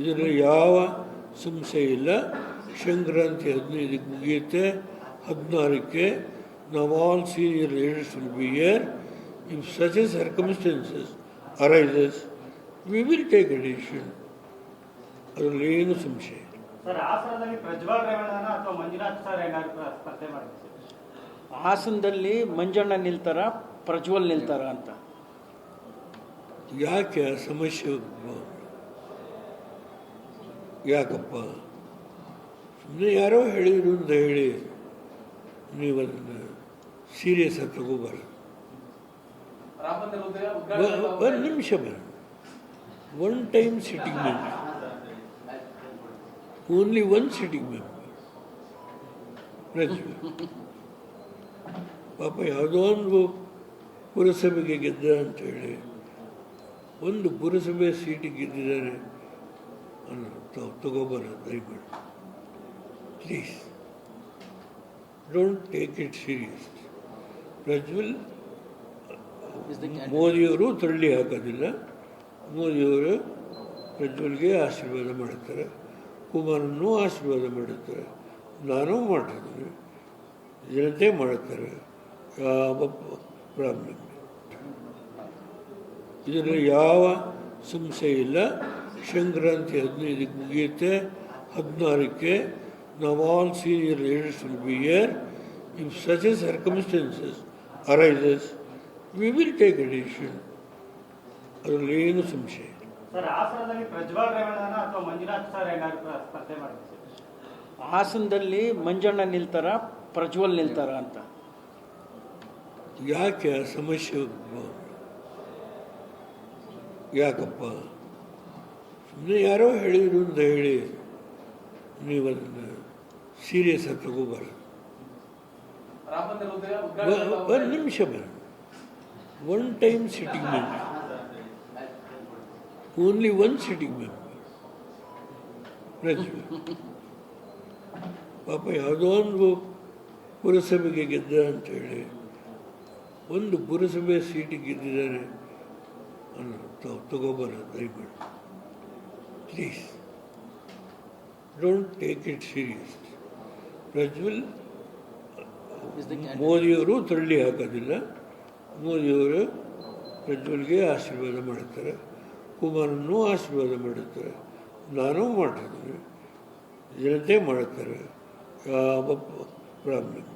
ಇದರಲ್ಲಿ ಯಾವ ಸಂಶಯ ಇಲ್ಲ. ಸಂಕ್ರಾಂತಿ ಹದಿನೈದಕ್ಕೆ ಮುಗಿಯುತ್ತೆ. ಹದಿನಾರಕ್ಕೆ ನಾವು all senior leaders will be here if such a circumstances arises we will take a decision ಅದರಲ್ಲಿ ಏನು ಸಂಶಯ ಇಲ್ಲ. ಸರ್ ಹಾಸನದಲ್ಲಿ ಪ್ರಜ್ವಲ್ ರೇವಣ್ಣನ ಅಥವಾ ಮಂಜುನಾಥ್ ಸರ್ ಏನಾದ್ರು ಸ್ಪರ್ಧೆ ಮಾಡ್ತಾರೆ? ಹಾಸನದಲ್ಲಿ ಮಂಜಣ್ಣ ನಿಲ್ತಾರ ಪ್ರಜ್ವಲ್ ನಿಲ್ತಾರ ಅಂತ. ಯಾಕೆ ಸಮಸ್ಯೆ? ಯಾಕಪ್ಪ? ಸುಮ್ಮನೆ ಯಾರೋ ಹೇಳಿದ್ರು ಅಂತ ಹೇಳಿ ನೀವು ಸೀರಿಯಸ್ ಆಗಿ ತಗೋಬಾರ್ದು. ಒಂದು ನಿಮಿಷ ಬರ one time sitting member only one sitting member ಪಾಪ ಯಾವುದೋ ಒಂದು ಪುರಸಭೆಗೆ ಗೆದ್ದ ಅಂತೇಳಿ ಒಂದು ಪುರಸಭೆ ಸೀಟಿಗೆ ಗೆದ್ದಿದ್ದಾರೆ. ತಾವು ತಗೋಬಾರ ದಯಮಾಡಿ please don't take it serious Prajwal ಮೋದಿಯವರು ತಳ್ಳಿ ಹಾಕೋದಿಲ್ಲ. ಮೋದಿಯವರು ಪ್ರಜ್ವಲ್ಗೆ ಆಶೀರ್ವಾದ ಮಾಡುತ್ತಾರೆ ಕುಮಾರನ್ನು ಆಶೀರ್ವಾದ ಮಾಡುತ್ತಾರೆ ನಾನು ಮಾಡಿದ್ದೀನಿ ಜನತೆ ಮಾಡುತ್ತಾರೆ ಯಾವ ಪ್ರಾಬ್ಲಮ್ ಇದರಲ್ಲಿ ಯಾವ ಸಂಶಯ ಇಲ್ಲ. ಸಂಕ್ರಾಂತಿ ಹದಿನೈದಕ್ಕೆ ಮುಗಿಯುತ್ತೆ. ಹದಿನಾರಕ್ಕೆ ನಾವು all senior leaders will be here if such as circumstances arises we will take a decision ಅದರಲ್ಲಿ ಏನು ಸಂಶಯ? ಸರ್ ಹಾಸನದಲ್ಲಿ ಪ್ರಜ್ವಲ್ ರೇವಣ್ಣನ ಅಥವಾ ಮಂಜುನಾಥ್ ಸರ್ ಏನಾದ್ರು ಮಾಡ್ತಾರೆ ಹಾಸನದಲ್ಲಿ ಮಂಜಣ್ಣ ನಿಲ್ತಾರ ಪ್ರಜ್ವಲ್ ನಿಲ್ತಾರ ಅಂತ. ಯಾಕೆ ಸಮಸ್ಯೆ? ಯಾಕಪ್ಪ? ಸುಮ್ಮನೆ ಯಾರೋ ಹೇಳಿದ್ರು ಅಂತ ಹೇಳಿ ನೀವು ಅದನ್ನು ಸೀರಿಯಸ್ ಆಗಿ ತಗೋಬಾರ್ದು. ಒಂದು ನಿಮಿಷ ಬರ one time sitting member only one sitting member ಪಾಪ ಯಾವುದೋ ಒಂದು ಪುರಸಭೆಗೆ ಗೆದ್ದ ಅಂತೇಳಿ ಒಂದು ಪುರಸಭೆ ಸೀಟಿಗೆ ಗೆದ್ದಿದ್ದಾರೆ. ಅನ್ನೋ ತಗೋಬಾರ ದಯಮಾಡಿ please don't take it seriously. Prajwal ಮೋದಿಯವರು ತಳ್ಳಿ ಹಾಕೋದಿಲ್ಲ. ಮೋದಿಯವರು ಪ್ರಜ್ವಲ್ಗೆ ಆಶೀರ್ವಾದ ಮಾಡುತ್ತಾರೆ ಕುಮಾರನ್ನು ಆಶೀರ್ವಾದ ಮಾಡುತ್ತಾರೆ ನಾನು ಮಾಡಿದ್ದೀನಿ ಜನತೆ ಮಾಡುತ್ತಾರೆ ಯಾವ ಪ್ರಾಬ್ಲಮ್